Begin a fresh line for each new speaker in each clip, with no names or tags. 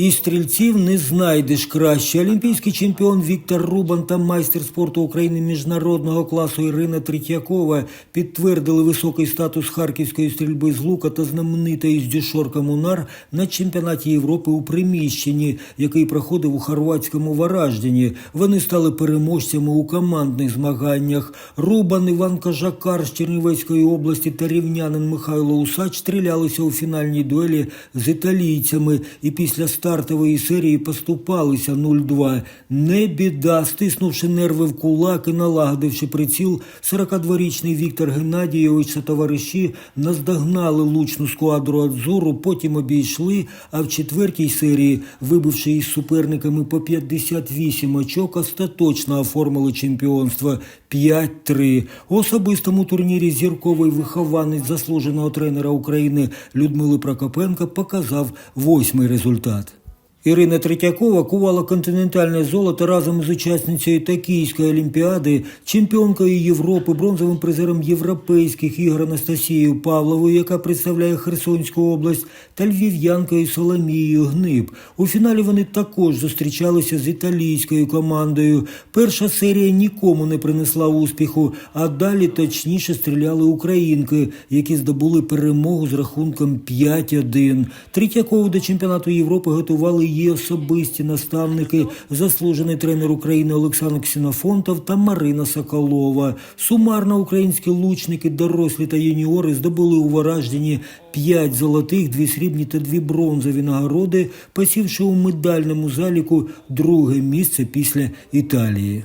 І стрільців не знайдеш краще. Олімпійський чемпіон Віктор Рубан та майстер спорту України міжнародного класу Ірина Третьякова підтвердили високий статус харківської стрільби з лука та знаменитої з дюшорка Мунар на чемпіонаті Європи у приміщенні, який проходив у хорватському Вараждіні. Вони стали переможцями у командних змаганнях. Рубан Іван Кожакар з Чернівецької області та рівнянин Михайло Усач стрілялися у фінальній дуелі з італійцями і після стартової серії поступалися 0-2. Не біда, стиснувши нерви в кулак і налагодивши приціл, 42-річний Віктор Геннадійович та товариші наздогнали лучну сквадру Адзуру, потім обійшли, а в четвертій серії, вибивши із суперниками по 58 очок, остаточно оформили чемпіонство 5-3. У особистому турнірі зірковий вихованець заслуженого тренера України Людмили Прокопенка показав восьмий результат. Ірина Третьякова кувала континентальне золото разом з учасницею Токійської олімпіади, чемпіонкою Європи, бронзовим призером європейських ігор Анастасією Павловою, яка представляє Херсонську область, та львів'янкою Соломією Гниб. У фіналі вони також зустрічалися з італійською командою. Перша серія нікому не принесла успіху, а далі точніше стріляли українки, які здобули перемогу з рахунком 5-1. Третьякову до чемпіонату Європи готували її особисті наставники, заслужений тренер України Олександр Ксенофонтов та Марина Соколова. Сумарно українські лучники, дорослі та юніори здобули у Вараждіні 5 золотих, 2 срібні та 2 бронзові нагороди, посівши у медальному заліку друге місце після Італії.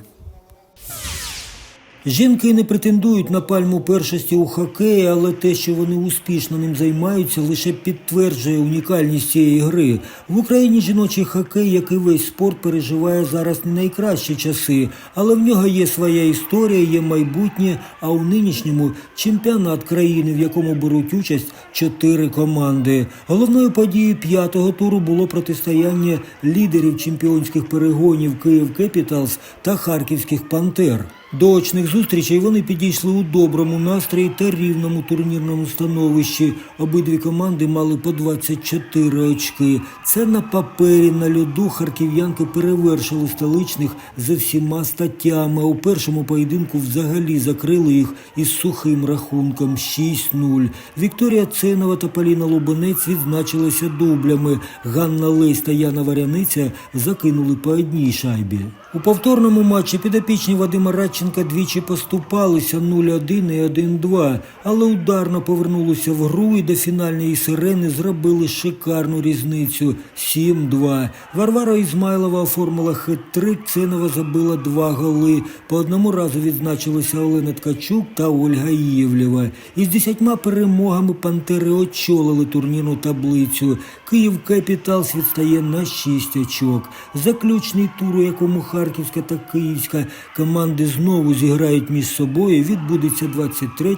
Жінки не претендують на пальму першості у хокеї, але те, що вони успішно ним займаються, лише підтверджує унікальність цієї гри. В Україні жіночий хокей, як і весь спорт, переживає зараз не найкращі часи, але в нього є своя історія, є майбутнє. А у нинішньому чемпіонат країни, в якому беруть участь чотири команди. Головною подією п'ятого туру було протистояння лідерів чемпіонських перегонів Київ Кепіталс та Харківських Пантер. До очних зустрічей вони підійшли у доброму настрої та рівному турнірному становищі. Обидві команди мали по 24 очки. Це на папері на льоду харків'янки перевершили столичних за всіма статтями. У першому поєдинку взагалі закрили їх із сухим рахунком 6-0. Вікторія Ценова та Поліна Лубенець відзначилися дублями. Ганна Лесь та Яна Варяниця закинули по одній шайбі. У повторному матчі підопічні Вадима Радченка двічі поступалися 0-1 і 1-2, але ударно повернулися в гру і до фінальної сирени зробили шикарну різницю 7-2. Варвара Ізмайлова оформила хет-трик, Ценова забила два голи. По одному разу відзначилися Олена Ткачук та Ольга Євлєва. Із десятьма перемогами «Пантери» очолили турнірну таблицю. Київ Кепіталс відстає на 6 очок. Заключний тур, у якому Харківська та Київська команди знову зіграють між собою, відбудеться 23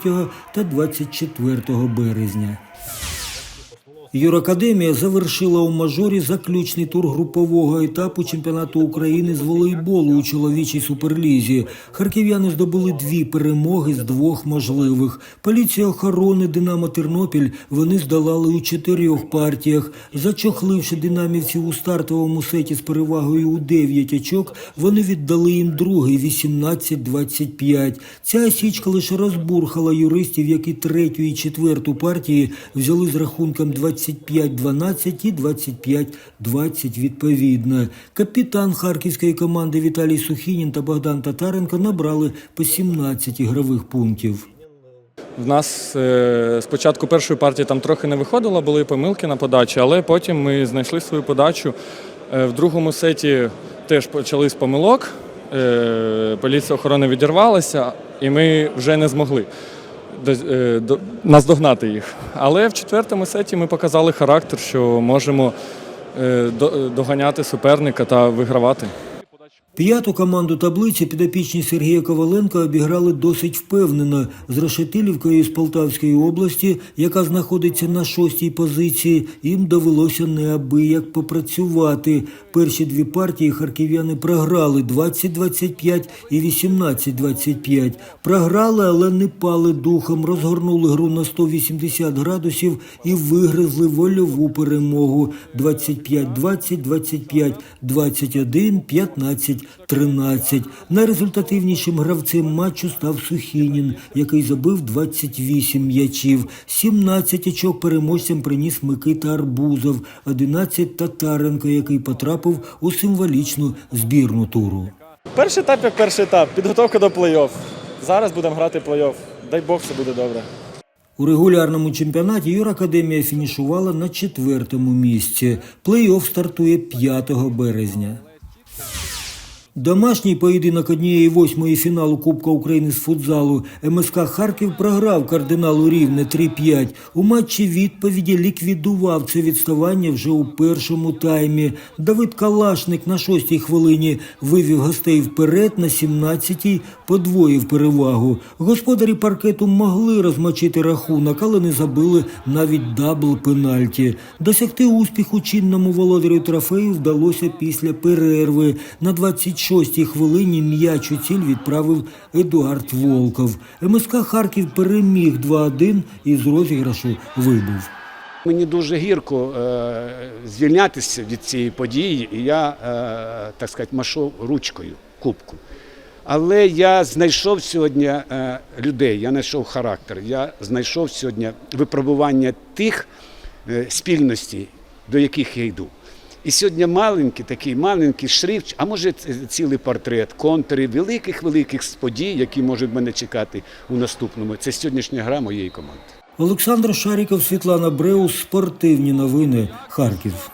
та 24 березня. Юракадемія завершила у мажорі заключний тур групового етапу чемпіонату України з волейболу у чоловічій суперлізі. Харків'яни здобули дві перемоги з двох можливих. Поліція охорони Динамо Тернопіль вони здолали у чотирьох партіях. Зачохливши динамівців у стартовому сеті з перевагою у 9 очок, вони віддали їм другий 18-25. Ця січка лише розбурхала юристів, які третю і четверту партії взяли з рахунком 25-12 і 25-20 відповідно. Капітан харківської команди Віталій Сухінін та Богдан Татаренко набрали по 17 ігрових пунктів.
В нас е, спочатку першої партії там трохи не виходило, були помилки на подачі, але потім ми знайшли свою подачу. Е, в другому сеті теж почали з помилок. Е, поліція охорони відірвалася, і ми вже не змогли наздогнати їх. Але в четвертому сеті ми показали характер, що можемо е, до- доганяти суперника та вигравати.
П'яту команду таблиці підопічні Сергія Коваленка обіграли досить впевнено з Решетилівкою з Полтавської області, яка знаходиться на шостій позиції. Їм довелося неабияк попрацювати. Перші дві партії харків'яни програли 20-25 і 18-25. Програли, але не пали духом, розгорнули гру на 180 градусів і вигризли вольову перемогу 25-20, 25-21, 15-13. Найрезультативнішим гравцем матчу став Сухінін, який забив 28 м'ячів. 17 очок переможцям приніс Микита Арбузов, 11 Татаренко, який потрапив у символічну збірну туру.
Перший етап як перший етап, підготовка до плей-офф. Зараз будемо грати плей-офф. Дай Бог, все буде добре.
У регулярному чемпіонаті Юракадемія фінішувала на четвертому місці. Плей-офф стартує 5 березня. Домашній поєдинок однієї восьмої фіналу Кубка України з футзалу МСК Харків програв кардиналу Рівне 3-5. У матчі відповіді ліквідував це відставання вже у першому таймі. Давид Калашник на шостій хвилині вивів гостей вперед на 17-й, подвоїв перевагу. Господарі паркету могли розмочити рахунок, але не забили навіть дабл пенальті. Досягти успіху чинному володарю трофею вдалося після перерви. На 26-й хвилині м'яч у ціль відправив Едуард Волков. МСК Харків переміг 2-1 і з розіграшу вибув.
Мені дуже гірко е, звільнятися від цієї події, і я, е, так сказати, машу ручкою кубку. Але я знайшов сьогодні е, людей, я знайшов характер, я знайшов сьогодні випробування тих спільностей, до яких я йду. І сьогодні маленький, такий маленький шрифт, а може цілий портрет, контури великих-великих подій, які можуть мене чекати у наступному. Це сьогоднішня гра моєї команди.
Олександр Шаріков, Світлана Бреус, спортивні новини, Харків.